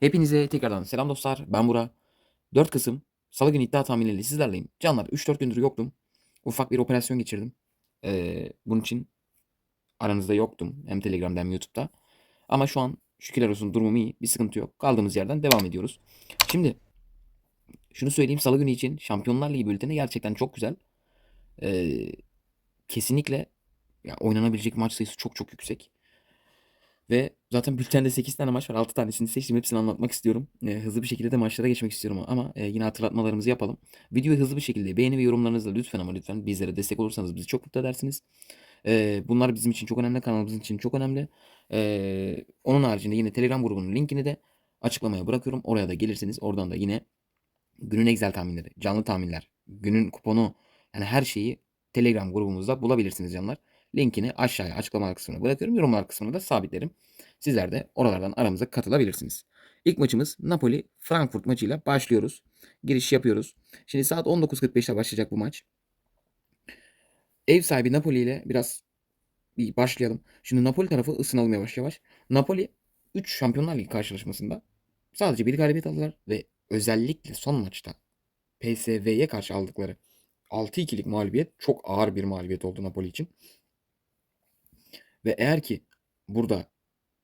Hepinize tekrardan selam dostlar. Ben Bura. 4 Kasım Salı günü iddia tahminleriyle sizlerleyim. Canlar 3-4 gündür yoktum. Ufak bir operasyon geçirdim. Ee, bunun için aranızda yoktum. Hem Telegram'da hem YouTube'da. Ama şu an şükürler olsun durumum iyi. Bir sıkıntı yok. Kaldığımız yerden devam ediyoruz. Şimdi şunu söyleyeyim. Salı günü için Şampiyonlar Ligi bülteni gerçekten çok güzel. Ee, kesinlikle ya, oynanabilecek maç sayısı çok çok yüksek. Ve zaten bültende 8 tane maç var. 6 tanesini seçtim. Hepsini anlatmak istiyorum. E, hızlı bir şekilde de maçlara geçmek istiyorum ama e, yine hatırlatmalarımızı yapalım. Videoyu hızlı bir şekilde beğeni ve yorumlarınızla lütfen ama lütfen bizlere destek olursanız bizi çok mutlu edersiniz. E, bunlar bizim için çok önemli. Kanalımızın için çok önemli. E, onun haricinde yine Telegram grubunun linkini de açıklamaya bırakıyorum. Oraya da gelirseniz oradan da yine günün Excel tahminleri, canlı tahminler, günün kuponu yani her şeyi Telegram grubumuzda bulabilirsiniz canlar. Linkini aşağıya açıklama kısmına bırakıyorum. Yorumlar kısmına da sabitlerim. Sizler de oralardan aramıza katılabilirsiniz. İlk maçımız Napoli Frankfurt maçıyla başlıyoruz. Giriş yapıyoruz. Şimdi saat 19.45'te başlayacak bu maç. Ev sahibi Napoli ile biraz bir başlayalım. Şimdi Napoli tarafı ısınalım yavaş yavaş. Napoli 3 Şampiyonlar Ligi karşılaşmasında sadece bir galibiyet aldılar ve özellikle son maçta PSV'ye karşı aldıkları 6-2'lik mağlubiyet çok ağır bir mağlubiyet oldu Napoli için. Ve eğer ki burada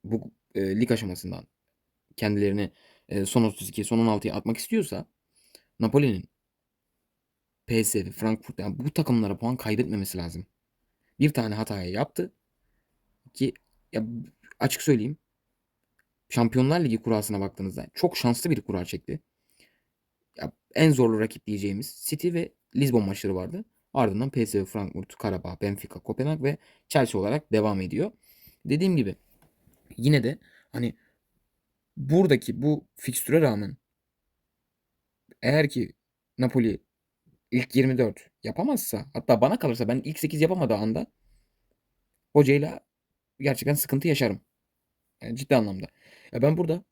bu e, lig aşamasından kendilerini e, son 32, son 16'ya atmak istiyorsa Napoli'nin PSV, Frankfurt yani bu takımlara puan kaybetmemesi lazım. Bir tane hataya yaptı ki ya açık söyleyeyim Şampiyonlar Ligi kurasına baktığınızda çok şanslı bir kura çekti. Ya, en zorlu rakip diyeceğimiz City ve Lisbon maçları vardı. Ardından PSV, Frankfurt, Karabağ, Benfica, Kopenhag ve Chelsea olarak devam ediyor. Dediğim gibi yine de hani buradaki bu fikstüre rağmen eğer ki Napoli ilk 24 yapamazsa hatta bana kalırsa ben ilk 8 yapamadığı anda hocayla gerçekten sıkıntı yaşarım. Yani ciddi anlamda. Ya ben burada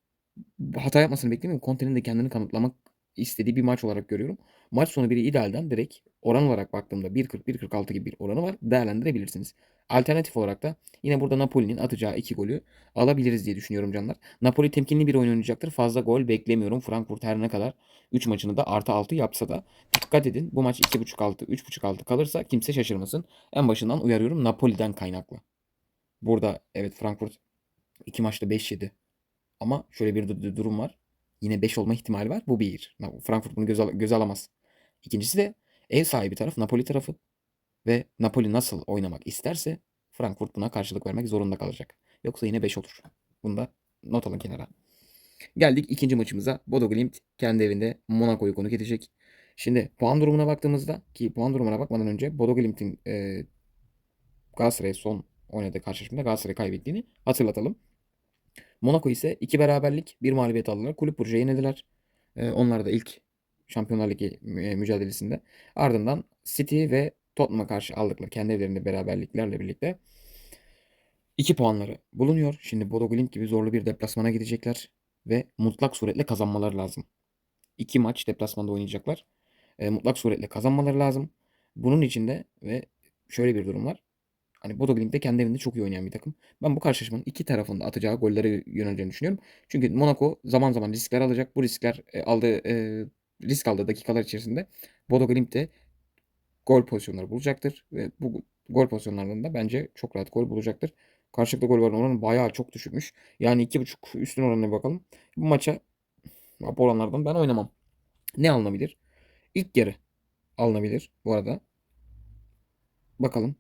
hata yapmasını beklemiyorum. Conte'nin de kendini kanıtlamak istediği bir maç olarak görüyorum. Maç sonu biri idealden direkt oran olarak baktığımda 1.40-1.46 gibi bir oranı var. Değerlendirebilirsiniz. Alternatif olarak da yine burada Napoli'nin atacağı iki golü alabiliriz diye düşünüyorum canlar. Napoli temkinli bir oyun oynayacaktır. Fazla gol beklemiyorum. Frankfurt her ne kadar 3 maçını da artı 6 yapsa da dikkat edin. Bu maç 2.5 altı 3.5 altı kalırsa kimse şaşırmasın. En başından uyarıyorum Napoli'den kaynaklı. Burada evet Frankfurt 2 maçta 5 yedi. Ama şöyle bir durum var. Yine 5 olma ihtimali var. Bu bir. Frankfurt bunu göze, göze alamaz. İkincisi de ev sahibi taraf Napoli tarafı. Ve Napoli nasıl oynamak isterse Frankfurt buna karşılık vermek zorunda kalacak. Yoksa yine 5 olur. Bunu da not alın kenara. Geldik ikinci maçımıza. Bodo Glimt kendi evinde Monaco'yu konuk edecek. Şimdi puan durumuna baktığımızda ki puan durumuna bakmadan önce Bodo Glimt'in e, Galatasaray'a son oynadığı karşılaşmada Galatasaray kaybettiğini hatırlatalım. Monaco ise iki beraberlik, bir mağlubiyet aldılar. Kulüp Brugge'yi yenildiler. E, onlar da ilk Şampiyonlar Ligi mücadelesinde. Ardından City ve Tottenham'a karşı aldıkları kendi evlerinde beraberliklerle birlikte 2 puanları bulunuyor. Şimdi Bodo Glimt gibi zorlu bir deplasmana gidecekler ve mutlak suretle kazanmaları lazım. 2 maç deplasmanda oynayacaklar. E, mutlak suretle kazanmaları lazım. Bunun için de ve şöyle bir durum var. Hani Bodo Glimt de kendi evinde çok iyi oynayan bir takım. Ben bu karşılaşmanın iki tarafında atacağı gollere yöneleceğini düşünüyorum. Çünkü Monaco zaman zaman riskler alacak. Bu riskler e, aldığı e, risk aldığı dakikalar içerisinde Bodo Glimt gol pozisyonları bulacaktır ve bu gol pozisyonlarında bence çok rahat gol bulacaktır. Karşılıklı gol oranı bayağı çok düşükmüş. Yani 2.5 üstün oranına bakalım. Bu maça bu oranlardan ben oynamam. Ne alınabilir? İlk yarı alınabilir bu arada. Bakalım.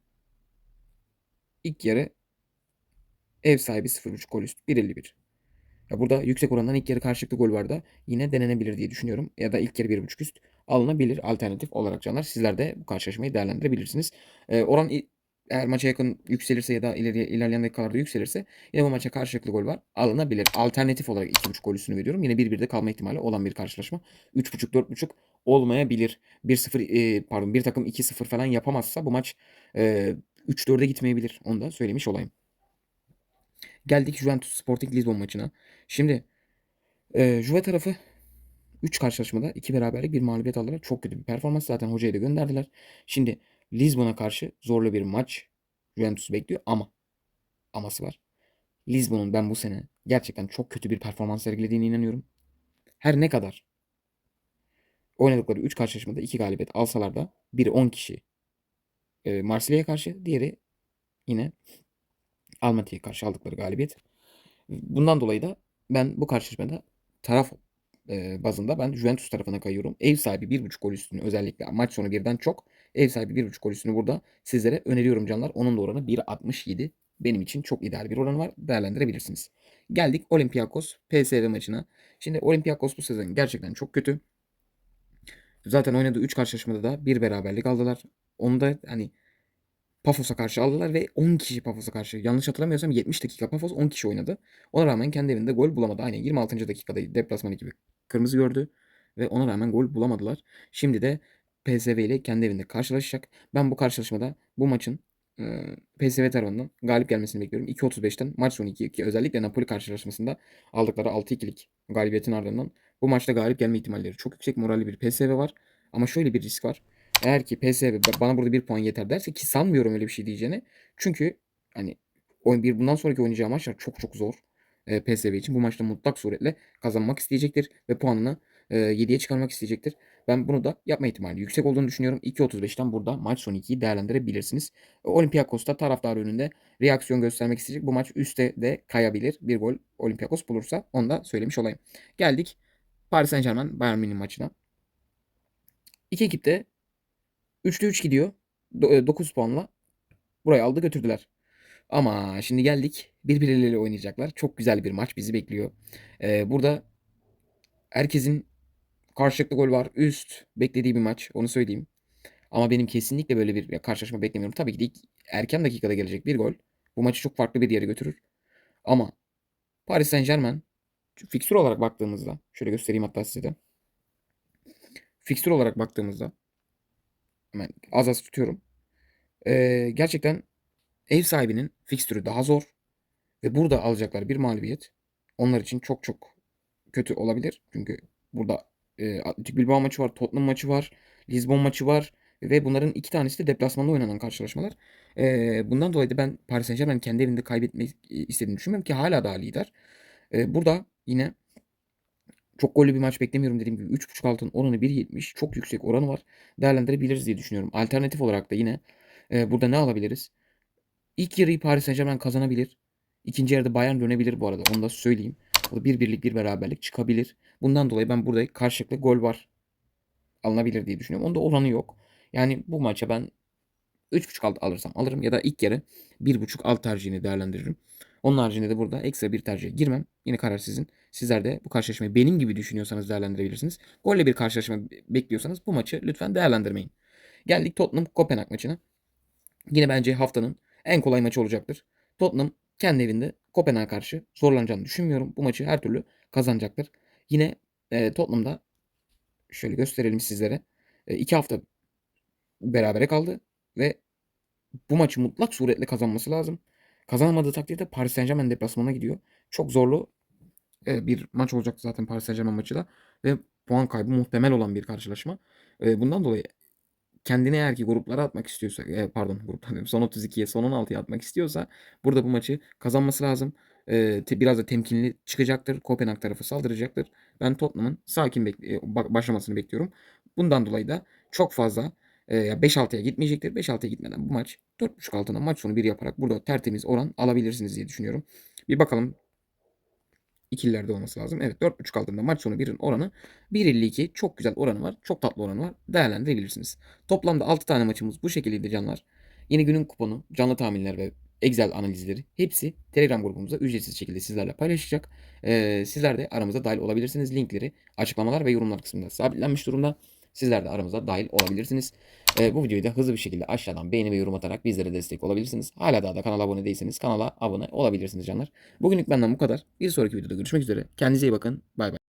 İlk yarı ev sahibi 0.5 gol üst 1.51. Ya burada yüksek orandan ilk yarı karşılıklı gol var da yine denenebilir diye düşünüyorum. Ya da ilk yarı 1.5 üst alınabilir alternatif olarak canlar. Sizler de bu karşılaşmayı değerlendirebilirsiniz. Ee, oran eğer maça yakın yükselirse ya da ileri, ilerleyen dakikalarda yükselirse yine bu maça karşılıklı gol var. Alınabilir. Alternatif olarak 2.5 gol üstünü veriyorum. Yine 1-1'de kalma ihtimali olan bir karşılaşma. 3.5 4.5 olmayabilir. 1-0 e, pardon bir takım 2-0 falan yapamazsa bu maç e, 3-4'e gitmeyebilir. Onu da söylemiş olayım. Geldik Juventus Sporting Lisbon maçına. Şimdi e, Juve tarafı 3 karşılaşmada 2 beraberlik bir mağlubiyet aldılar. Çok kötü bir performans. Zaten hocayı da gönderdiler. Şimdi Lisbon'a karşı zorlu bir maç Juventus bekliyor ama aması var. Lisbon'un ben bu sene gerçekten çok kötü bir performans sergilediğine inanıyorum. Her ne kadar oynadıkları 3 karşılaşmada 2 galibiyet alsalar da biri 10 kişi e, Marsilya'ya karşı, diğeri yine Almaty'ye karşı aldıkları galibiyet. Bundan dolayı da ben bu karşılaşmada taraf e, bazında ben Juventus tarafına kayıyorum. Ev sahibi 1.5 gol üstünü özellikle maç sonu birden çok ev sahibi 1.5 gol üstünü burada sizlere öneriyorum canlar. Onun da oranı 1.67. Benim için çok ideal bir oranı var. Değerlendirebilirsiniz. Geldik Olympiakos PSV maçına. Şimdi Olympiakos bu sezon gerçekten çok kötü. Zaten oynadığı 3 karşılaşmada da bir beraberlik aldılar. Onu da hani Pafos'a karşı aldılar ve 10 kişi Pafos'a karşı. Yanlış hatırlamıyorsam 70 dakika Pafos 10 kişi oynadı. Ona rağmen kendi evinde gol bulamadı. Aynen 26. dakikada deplasman ekibi kırmızı gördü ve ona rağmen gol bulamadılar. Şimdi de PSV ile kendi evinde karşılaşacak. Ben bu karşılaşmada bu maçın e, PSV tarafından galip gelmesini bekliyorum. 2.35'ten maç sonu 2-2 özellikle Napoli karşılaşmasında aldıkları 6-2'lik galibiyetin ardından bu maçta galip gelme ihtimalleri çok yüksek. Moralli bir PSV var. Ama şöyle bir risk var. Eğer ki PSV bana burada bir puan yeter derse ki sanmıyorum öyle bir şey diyeceğini. Çünkü hani bir bundan sonraki oynayacağı maçlar çok çok zor. E, PSV için bu maçta mutlak suretle kazanmak isteyecektir ve puanını e, 7'ye çıkarmak isteyecektir. Ben bunu da yapma ihtimali yüksek olduğunu düşünüyorum. 2.35'ten burada maç son 2'yi değerlendirebilirsiniz. Olympiakos da taraftar önünde reaksiyon göstermek isteyecek. Bu maç üstte de kayabilir. Bir gol Olympiakos bulursa onu da söylemiş olayım. Geldik Paris Saint Germain Bayern Münih maçına. İki ekip de 3'te 3 gidiyor. 9 puanla burayı aldı götürdüler. Ama şimdi geldik birbirleriyle oynayacaklar. Çok güzel bir maç bizi bekliyor. Ee, burada herkesin karşılıklı gol var. Üst beklediği bir maç. Onu söyleyeyim. Ama benim kesinlikle böyle bir karşılaşma beklemiyorum. Tabii ki de ilk erken dakikada gelecek bir gol. Bu maçı çok farklı bir yere götürür. Ama Paris Saint Germain fikstür olarak baktığımızda şöyle göstereyim hatta size de. Fikstür olarak baktığımızda hemen az az tutuyorum. Ee, gerçekten ev sahibinin fikstürü daha zor. Ve burada alacaklar bir mağlubiyet onlar için çok çok kötü olabilir. Çünkü burada e, Atletik Bilbao maçı var, Tottenham maçı var, Lisbon maçı var ve bunların iki tanesi de deplasmanda oynanan karşılaşmalar. E, bundan dolayı da ben Paris Saint Germain kendi evinde kaybetmeyi istediğini düşünmüyorum ki hala daha lider. E, burada yine çok gollü bir maç beklemiyorum dediğim gibi 3.5 altın oranı 1.70 çok yüksek oranı var. Değerlendirebiliriz diye düşünüyorum. Alternatif olarak da yine e, burada ne alabiliriz? İlk yarıyı Paris Saint Germain kazanabilir. İkinci yarıda Bayern dönebilir bu arada. Onu da söyleyeyim. Bir birlik bir beraberlik çıkabilir. Bundan dolayı ben burada karşılıklı gol var. Alınabilir diye düşünüyorum. Onda oranı yok. Yani bu maça ben 3.5 alt alırsam alırım ya da ilk yarı 1.5 alt tercihini değerlendiririm. Onun haricinde de burada ekstra bir tercihe girmem. Yine karar sizin. Sizler de bu karşılaşmayı benim gibi düşünüyorsanız değerlendirebilirsiniz. Golle bir karşılaşma bekliyorsanız bu maçı lütfen değerlendirmeyin. Geldik Tottenham Kopenhag maçına. Yine bence haftanın en kolay maçı olacaktır. Tottenham kendi evinde Kopenhag'a karşı zorlanacağını düşünmüyorum. Bu maçı her türlü kazanacaktır. Yine e, Tottenham'da şöyle gösterelim sizlere. E, iki hafta berabere kaldı ve bu maçı mutlak suretle kazanması lazım. Kazanamadığı takdirde Paris Saint Germain deplasmana gidiyor. Çok zorlu e, bir maç olacak zaten Paris Saint Germain maçı da ve puan kaybı muhtemel olan bir karşılaşma. E, bundan dolayı kendini eğer ki gruplara atmak istiyorsa e, pardon gruplara son 32'ye son 16'ya atmak istiyorsa burada bu maçı kazanması lazım. E, te, biraz da temkinli çıkacaktır. Kopenhag tarafı saldıracaktır. Ben Tottenham'ın sakin bekle, başlamasını bekliyorum. Bundan dolayı da çok fazla e, 5-6'ya gitmeyecektir. 5-6'ya gitmeden bu maç 4.5 altına maç sonu 1 yaparak burada tertemiz oran alabilirsiniz diye düşünüyorum. Bir bakalım ikililerde olması lazım. Evet 4.5 altında maç sonu 1'in oranı 1.52 çok güzel oranı var. Çok tatlı oranı var. Değerlendirebilirsiniz. Toplamda 6 tane maçımız bu şekildeydi canlar. Yeni günün kuponu, canlı tahminler ve Excel analizleri hepsi Telegram grubumuzda ücretsiz şekilde sizlerle paylaşacak. Ee, sizler de aramıza dahil olabilirsiniz. Linkleri açıklamalar ve yorumlar kısmında sabitlenmiş durumda. Sizler de aramıza dahil olabilirsiniz. Ee, bu videoyu da hızlı bir şekilde aşağıdan beğeni ve yorum atarak bizlere destek olabilirsiniz. Hala daha da kanala abone değilseniz kanala abone olabilirsiniz canlar. Bugünlük benden bu kadar. Bir sonraki videoda görüşmek üzere. Kendinize iyi bakın. Bay bay.